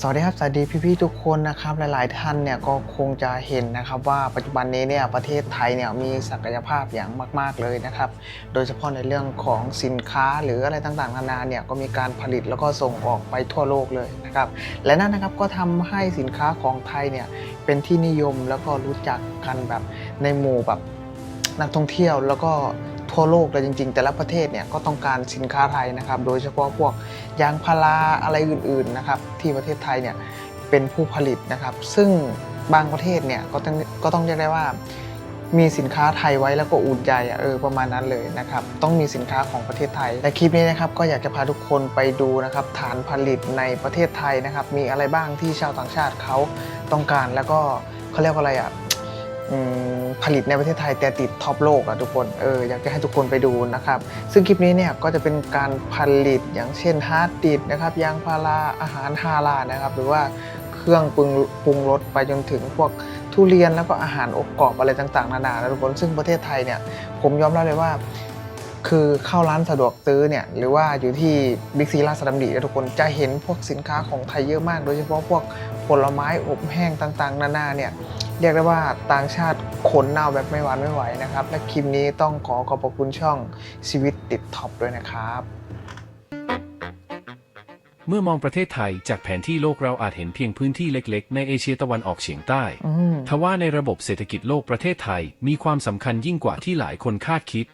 สวัสดีครับสวัสดีพี่ๆทุกคนนะครับหลายๆท่านเนี่ยก็คงจะเห็นนะครับว่าปัจจุบันนี้เนี่ยประเทศไทยเนี่ยมีศักยภาพอย่างมาก ๆเลยนะครับ โดยเฉพาะในเรื่องของสินค้าหรืออะไรต่างๆนานาเนี่ยก็มีการผลิตแล้วก็ส่งออกไปทั่วโลกเลยนะครับและนั่นนะครับก็ทำให้สินค้าของไทยเนี่ยเป็นที่นิยมแล้วก็รู้จักกันแบบในหมู่แบบนักท่องเที่ยวแล้วก็ ทั่วโลกเลยจริง ๆ แต่ละประเทศเนี่ยก็ต้องการสินค้าไทยนะครับ โดยเฉพาะพวกยางพาราอะไรอื่นๆนะครับที่ประเทศไทยเนี่ยเป็นผู้ผลิตนะครับ ซึ่งบางประเทศเนี่ยก็ต้องก็ต้องเรียกได้ว่า มีสินค้าไทยไว้แล้วก็อุ่นใจอะเออประมาณนั้นเลยนะครับ ต้องมีสินค้าของประเทศไทยและคลิปนี้นะครับก็อยากจะพาทุกคนไปดูนะครับฐานผลิตในประเทศไทยนะครับ มีอะไรบ้างที่ชาวต่างชาติเขาต้องการแล้วก็เขาเรียกว่าอะไรอะ ผลิตในประเทศไทยแต่ติดท็อปโลกอะทุกคนเอออยากจะให้ทุกคนไปดูนะครับ ซึ่งคลิปนี้เนี่ยก็จะเป็นการผลิตอย่างเช่นฮาร์ดดิสนะครับยางพาราอาหารฮาลานะครับ หรือว่าเครื่องปรุงปรุงรสไปจนถึงพวกทุเรียนแล้วก็อาหารอบกรอบอะไรต่างๆนานานะทุกคนซึ่งประเทศไทยเนี่ยผมยอมรับเลยว่าคือเข้าร้านสะดวกซื้อเนี่ยหรือว่าอยู่ที่บิ๊กซีลาดสดัมดีนะทุกคนจะเห็นพวกสินค้าของไทยเยอะมาก โดยเฉพาะพวกผลไม้อบแห้งต่างๆ นานาเนี่ย เรียกได้ว่าต่างชาติขนเอาแบบไม่หวานไม่ไหวนะครับ และคลิปนี้ต้องขอขอบพระคุณช่องชีวิตติดท็อปด้วยนะครับ เมื่อมองประเทศไทยจากแผนที่โลกเราอาจเห็นเพียงพื้นที่เล็กๆ ในเอเชียตะวันออกเฉียงใต้ อืม ทว่าในระบบเศรษฐกิจโลกประเทศไทยมีความสำคัญยิ่งกว่าที่หลายคนคาดคิด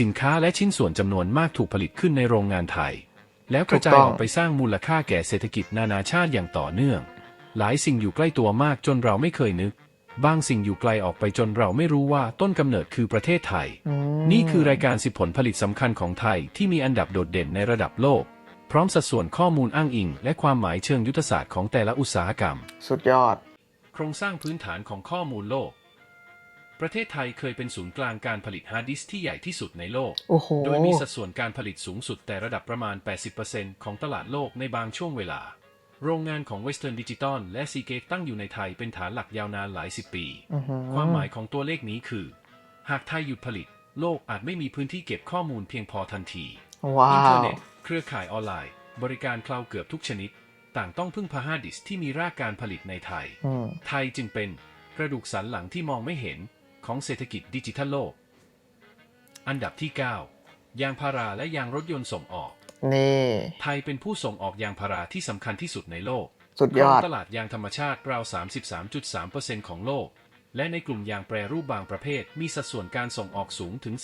สินค้าและชิ้นส่วนจำนวนมากถูกผลิตขึ้นในโรงงานไทย แล้วกระจายออกไปสร้างมูลค่าแก่เศรษฐกิจนานาชาติอย่างต่อเนื่อง หลายสิ่งอยู่ใกล้ตัวมากจนเราไม่เคยนึก บางสิ่งอยู่ไกลออกไปจนเราไม่รู้ว่าต้นกำเนิดคือประเทศไทยอืมนี่คือรายการสิบผลผลิตสำคัญของไทยที่มีอันดับโดดเด่นในระดับโลก พร้อมสัดส่วนข้อมูลอ้างอิง และความหมายเชิงยุทธศาสตร์ของแต่ละอุตสาหกรรม สุดยอด โครงสร้างพื้นฐานของข้อมูลโลก ประเทศไทยเคยเป็นศูนย์กลางการผลิตฮาร์ดดิสก์ที่ใหญ่ที่สุดในโลก โอ้โห โดยมีสัดส่วนการผลิตสูงสุดแต่ระดับประมาณ 80%ของตลาดโลกในบางช่วงเวลา โรงงานของ Western Digital และ Seagate ตั้งอยู่ในไทยเป็นฐานหลักยาวนานหลายสิบปีอื้อหือความหมายของตัวเลขนี้คือ หากไทยหยุดผลิต โลกอาจไม่มีพื้นที่เก็บข้อมูลเพียงพอทันทีว้าอินเทอร์วเน็ต เครือข่ายออนไลน์ บริการคลาวด์เกือบทุกชนิด ต่างต้องพึ่งพาฮาร์ดดิสก์ที่มีรากการผลิตในไทยอืมไทยจึงเป็นกระดูกสันหลังที่มองไม่เห็นของเศรษฐกิจดิจิทัลโลก อันดับที่ 9 ยางพาราและยางรถยนต์ส่งออก นี่ ไทยเป็นผู้ส่งออกยางพาราที่สำคัญที่สุดในโลกสุดคยรอองดตลาดยางธรรมชาติราว 33.3%ของโลก และในกลุ่มยางแปรรูปบางประเภท มีสัดส่วนการส่งออกสูงถึง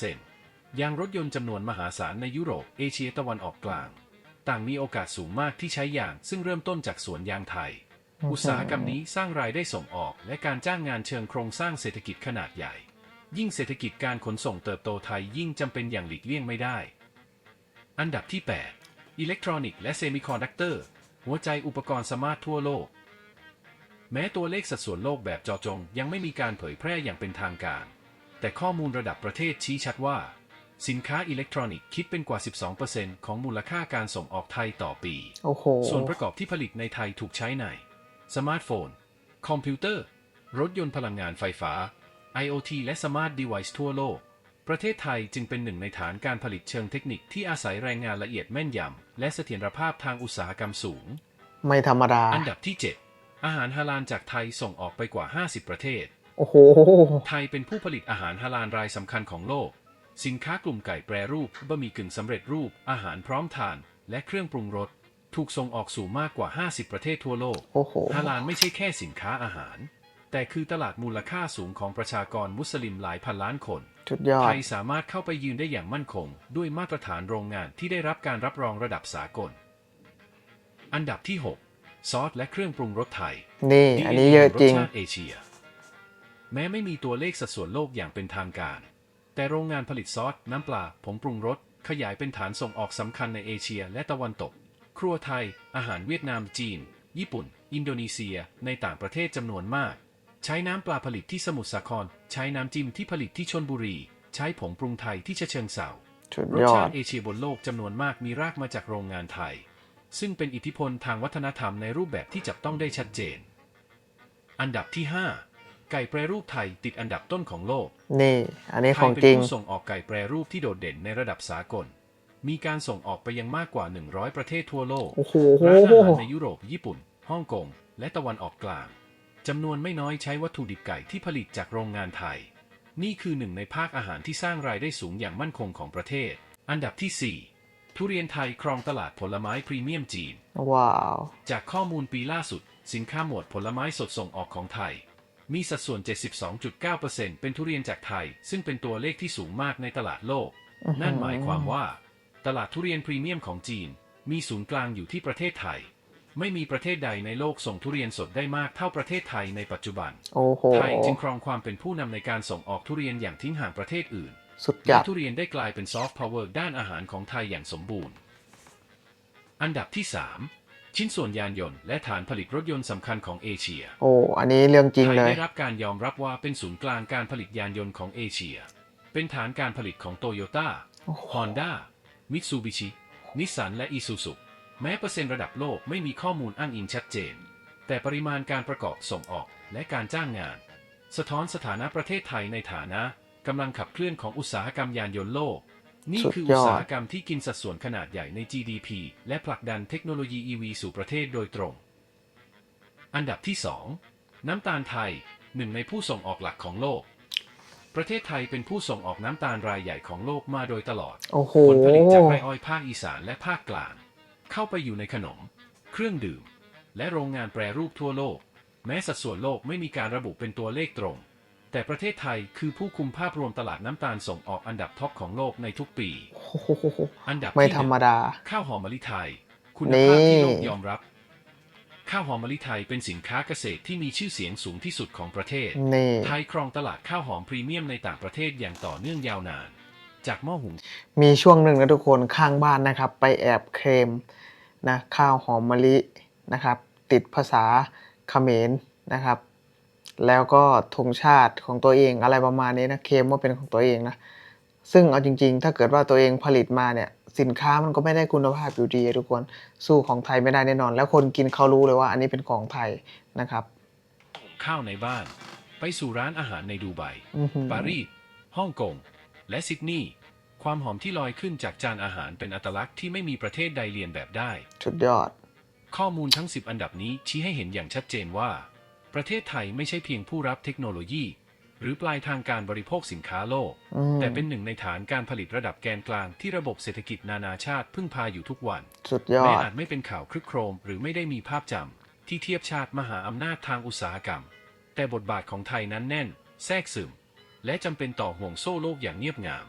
45-48%ยางรถยนต์จำนวนมหาศาลในยุโรป เอเชียตะวันออกกลาง ต่างมีโอกาสสูงมากที่ใช้ยาง ซึ่งเริ่มต้นจากสวนยางไทย อุตสาหกรรมนี้สร้างรายได้ส่งออก และการจ้างงานเชิงโครงสร้างเศรษฐกิจขนาดใหญ่ ยิ่งเศรษฐกิจการขนส่งเติบโตไทยยิ่งจำเป็นอย่างหลีกเลี่ยงไม่ได้ อันดับที่ 8 อิเล็กทรอนิกส์และเซมิคอนดักเตอร์ หัวใจอุปกรณ์สมาร์ททั่วโลก แม้ตัวเลขสัดส่วนโลกแบบเจอจง ยังไม่มีการเผยแพร่อย่างเป็นทางการ แต่ข้อมูลระดับประเทศชี้ชัดว่า สินค้าอิเล็กทรอนิกส์คิดเป็นกว่า 12%ของมูลค่าการส่งออกไทยต่อปีโอ้โหส่วนประกอบที่ผลิตในไทยถูกใช้ใน สมาร์ทโฟน คอมพิวเตอร์ รถยนต์พลังงานไฟฟ้า IoT และสมาร์ทเดเวิ์ทั่วโลก ประเทศไทยจึงเป็นหนึ่งในฐานการผลิตเชิงเทคนิคที่อาศัยแรงงานละเอียดแม่นยำ และเสถียรภาพทางอุตสาหกรรมสูง ไม่ธรรมดา อันดับที่ 7 อาหารฮาลาลจากไทยส่งออกไปกว่า 50 ประเทศ โอ้โห ไทยเป็นผู้ผลิตอาหารฮาลาลรายสำคัญของโลก สินค้ากลุ่มไก่แปรรูปบะหมี่กึ่งสำเร็จรูป อาหารพร้อมทาน และเครื่องปรุงรสถูกส่งออกสู่มากกว่า 50 ประเทศทั่วโลกโอ้โหฮาลาลไม่ใช่แค่สินค้าอาหาร แต่คือตลาดมูลค่าสูงของประชากรมุสลิมหลายพันล้านคนสุดยอไทดยสามารถเข้าไปยืนได้อย่างมั่นคง ด้วยมาตรฐานโรงงานที่ได้รับการรับรองระดับสากล อันดับที่ 6 ซอสและเครื่องปรุงรสไทย นี่ อันนี้เยอะจริงสชาติเอเชีย แม้ไม่มีตัวเลขสัดส่วนโลกอย่างเป็นทางการ แต่โรงงานผลิตซอส น้ำปลา ผงปรุงรส ขยายเป็นฐานส่งออกสำคัญในเอเชียและตะวันตก ครัวไทย อาหารเวียดนามจีน ญี่ปุ่น อินโดนีเซีย ในต่างประเทศจำนวนมาก ใช้น้ำปลาผลิตที่สมุทรสาคร ใช้น้ำจิ้มที่ผลิตที่ชนบุรี ใช้ผงปรุงไทยที่ฉะเชิงเทราสุดรยสอชาดติเอเชียบนโลกจำนวนมากมีรากมาจากโรงงานไทย ซึ่งเป็นอิทธิพลทางวัฒนธรรมในรูปแบบที่จับต้องได้ชัดเจน อันดับที่ 5 ไก่แปรรูปไทยติดอันดับต้นของโลก นี่ อันนี้ไทขอยงเป็นจริงผู้ส่งออกไก่แปรรูปที่โดดเด่นในระดับสากล มีการส่งออกไปยังมากกว่า 100 ประเทศทั่วโลกโอ้โหร้านอาหารในยุโรปญี่ปุ่นฮ่องกงและตะวันออกกลาง จำนวนไม่น้อยใช้วัตถุดิบไก่ที่ผลิตจากโรงงานไทย นี่คือหนึ่งในภาคอาหารที่สร้างรายได้สูงอย่างมั่นคงของประเทศ อันดับที่ 4 ทุเรียนไทยครองตลาดผลไม้พรีเมียมจีน ว้าว จากข้อมูลปีล่าสุด สินค้าหมวดผลไม้สดส่งออกของไทย มีสัดส่วน 72.9%เป็นทุเรียนจากไทย ซึ่งเป็นตัวเลขที่สูงมากในตลาดโลกอื้อหือนั่นหมายความว่า ตลาดทุเรียนพรีเมียมของจีน มีศูนย์กลางอยู่ที่ประเทศไทย ไม่มีประเทศใดในโลกส่งทุเรียนสดได้มากเท่าประเทศไทยในปัจจุบัน โอ้โห ไทยจึงครองความเป็นผู้นำในการส่งออกทุเรียนอย่างทิ้งห่างประเทศอื่นสุดยและอดทุเรียนได้กลายเป็นซอฟต์พาวเวอร์ด้านอาหารของไทยอย่างสมบูรณ์ อันดับที่ 3 ชิ้นส่วนยานยนต์และฐานผลิตรถยนต์สำคัญของเอเชีย โอ้ อันนี้เรื่องจริงไทยเลย ได้รับการยอมรับว่าเป็นศูนย์กลางการผลิตยานยนต์ของเอเชีย เป็นฐานการผลิตของโตโยต้า โอ้โห ฮอนด้า มิตซูบิชิ นิสสัน และอีซูซุ แม้เปอร์เซ็นต์ระดับโลกไม่มีข้อมูลอ้างอิงชัดเจน แต่ปริมาณการประกอบส่งออกและการจ้างงาน สะท้อนสถานะประเทศไทยในฐานะกำลังขับเคลื่อนของอุตสาหกรรมยานยนต์โลก นี่คือสุดยอุอดตสาหกรรมที่กินสัดส่วนขนาดใหญ่ใน GDP และผลักดันเทคโนโลยี EV สู่ประเทศโดยตรง อันดับที่ 2 น้ำตาลไทยหนึ่งในผู้ส่งออกหลักของโลก ประเทศไทยเป็นผู้ส่งออกน้ำตาลรายใหญ่ของโลกมาโดยตลอดโอ้โหผลผลิตจากไร่อ้อยภาคอีสานและภาคกลาง เข้าไปอยู่ในขนม เครื่องดื่ม และโรงงานแปรรูปทั่วโลก แม้สัดส่วนโลกไม่มีการระบุเป็นตัวเลขตรง แต่ประเทศไทยคือผู้คุมภาพรวมตลาดน้ำตาลส่งออกอันดับท็อปของโลกในทุกปีโอ้โหอันดับไม่ที่หธรนึ่รมงดา ข้าวหอมมะลิไทย คุณนี่ภาพที่โลกยอมรับ ข้าวหอมมะลิไทยเป็นสินค้าเกษตรที่มีชื่อเสียงสูงที่สุดของประเทศนี่ไทยครองตลาดข้าวหอมพรีเมียมในต่างประเทศอย่างต่อเนื่องยาวนาน จากหม้อหุง มีช่วงหนึ่งนะทุกคนข้างบ้านนะครับ ไปแอบเคลมนะข้าวหอมมะลินะครับ ติดภาษาเขมรนะครับ แล้วก็ธงชาติของตัวเองอะไรประมาณนี้นะเคลมว่าเป็นของตัวเองนะซึ่งเอาจริง ๆ ถ้าเกิดว่าตัวเองผลิตมาเนี่ยสินค้ามันก็ไม่ได้คุณภาพอยู่ดีทุกคนสู้ของไทยไม่ได้แน่นอน แล้วคนกินเขารู้เลยว่าอันนี้เป็นของไทยนะครับ ข้าวในบ้าน ไปสู่ร้านอาหารในดูไบอื้อหือปารีสฮ่องกง และซิดนีย์ความหอมที่ลอยขึ้นจากจานอาหารเป็นอัตลักษณ์ที่ไม่มีประเทศใดเรียนแบบได้ สุดยอด ข้อมูลทั้ง 10 อันดับนี้ชี้ให้เห็นอย่างชัดเจนว่า ประเทศไทยไม่ใช่เพียงผู้รับเทคโนโลยี หรือปลายทางการบริโภคสินค้าโลก อืม แต่เป็นหนึ่งในฐานการผลิตระดับแกนกลางที่ระบบเศรษฐกิจนานาชาติพึ่งพาอยู่ทุกวัน สุดยอแม้ด อาจไม่เป็นข่าวครึกโครม หรือไม่ได้มีภาพจำที่เทียบชาติมหาอำนาจทางอุตสาหกรรม แต่บทบาทของไทยนั้นแน่น แทรกซึม และจำเป็นต่อห่วงโซ่โลกอย่างเงียบงาม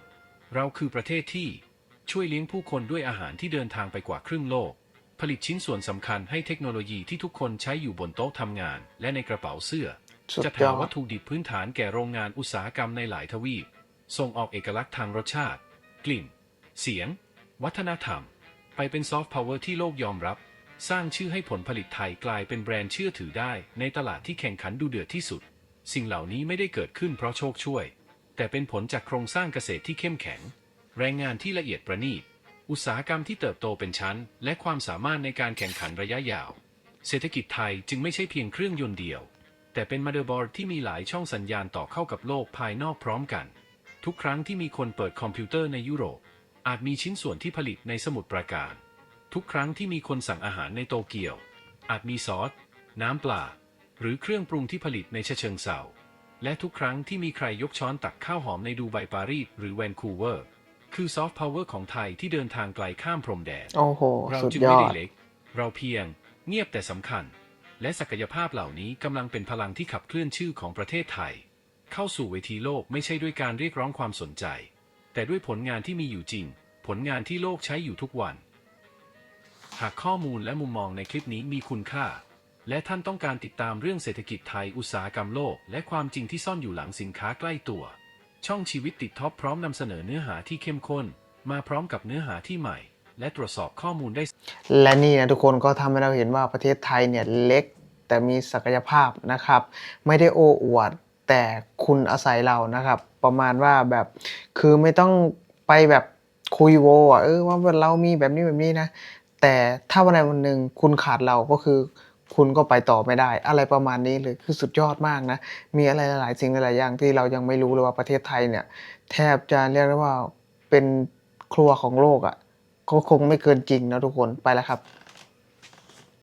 เราคือประเทศที่ช่วยเลี้ยงผู้คนด้วยอาหารที่เดินทางไปกว่าครึ่งโลก ผลิตชิ้นส่วนสำคัญให้เทคโนโลยีที่ทุกคนใช้อยู่บนโต๊ะทำงาน และในกระเป๋าเสื้อสุดจัดยหาอวัดตถุดิบพื้นฐานแก่โรงงานอุตสาหกรรมในหลายทวีป ส่งออกเอกลักษณ์ทางรสชาติ กลิ่น เสียง วัฒนธรรม ไปเป็นซอฟต์พาวเวอร์ที่โลกยอมรับ สร้างชื่อให้ผลผลิตไทยกลายเป็นแบรนด์เชื่อถือได้ ในตลาดที่แข่งขันดูเดือดที่สุด สิ่งเหล่านี้ไม่ได้เกิดขึ้นเพราะโชคช่วย แต่เป็นผลจากโครงสร้างเกษตรที่เข้มแข็ง แรงงานที่ละเอียดประณีต อุตสาหกรรมที่เติบโตเป็นชั้น และความสามารถในการแข่งขันระยะยาว เศรษฐกิจไทยจึงไม่ใช่เพียงเครื่องยนต์เดียว แต่เป็นมาเดอร์บอร์ดที่มีหลายช่องสัญญาณต่อเข้ากับโลกภายนอกพร้อมกัน ทุกครั้งที่มีคนเปิดคอมพิวเตอร์ในยุโรป อาจมีชิ้นส่วนที่ผลิตในสมุทรปราการ ทุกครั้งที่มีคนสั่งอาหารในโตเกียว อาจมีซอส น้ำปลา หรือเครื่องปรุงที่ผลิตในฉะเชิงเซาและทุกครั้งที่มีใครยกช้อนตักข้าวหอมในดูไบปารีสหรือแวนคูเวอร์ คือซอฟต์พาวเวอร์ของไทยที่เดินทางไกลข้ามพรมแดนโอ้โหเราสุดจึงยไม่อได้ดเล็ก เราเพียง เงียบแต่สำคัญ และศักยภาพเหล่านี้กำลังเป็นพลังที่ขับเคลื่อนชื่อของประเทศไทย เข้าสู่เวทีโลกไม่ใช่ด้วยการเรียกร้องความสนใจ แต่ด้วยผลงานที่มีอยู่จริง ผลงานที่โลกใช้อยู่ทุกวัน หากข้อมูลและมุมมองในคลิปนี้มีคุณค่า และท่านต้องการติดตามเรื่องเศรษฐกิจไทยอุตสาหกรรมโลก และความจริงที่ซ่อนอยู่หลังสินค้าใกล้ตัว ช่องชีวิตติดท็อปพร้อมนำเสนอเนื้อหาที่เข้มข้น มาพร้อมกับเนื้อหาที่ใหม่ และตรวจสอบข้อมูลได้ และนี่นะทุกคนก็ทำให้เราเห็นว่าประเทศไทยเนี่ยเล็กแต่มีศักยภาพนะครับ ไม่ได้โอ้อวดแต่คุณอาศัยเรานะครับ ประมาณว่าแบบคือไม่ต้องไปแบบคุยโวอะเออว่าเรามีแบบนี้แบบนี้นะ แต่ถ้าวันใดวันหนึ่งคุณขาดเราก็คือ คุณก็ไปต่อไม่ได้ อะไรประมาณนี้เลยคือสุดยอดมากนะ มีอะไรหลายสิ่งหลายอย่างที่เรายังไม่รู้เลยว่าประเทศไทยเนี่ย แทบจะเรียกได้ว่าเป็นครัวของโลกอะก็คงไม่เกินจริงนะทุกคนไปแล้วครับ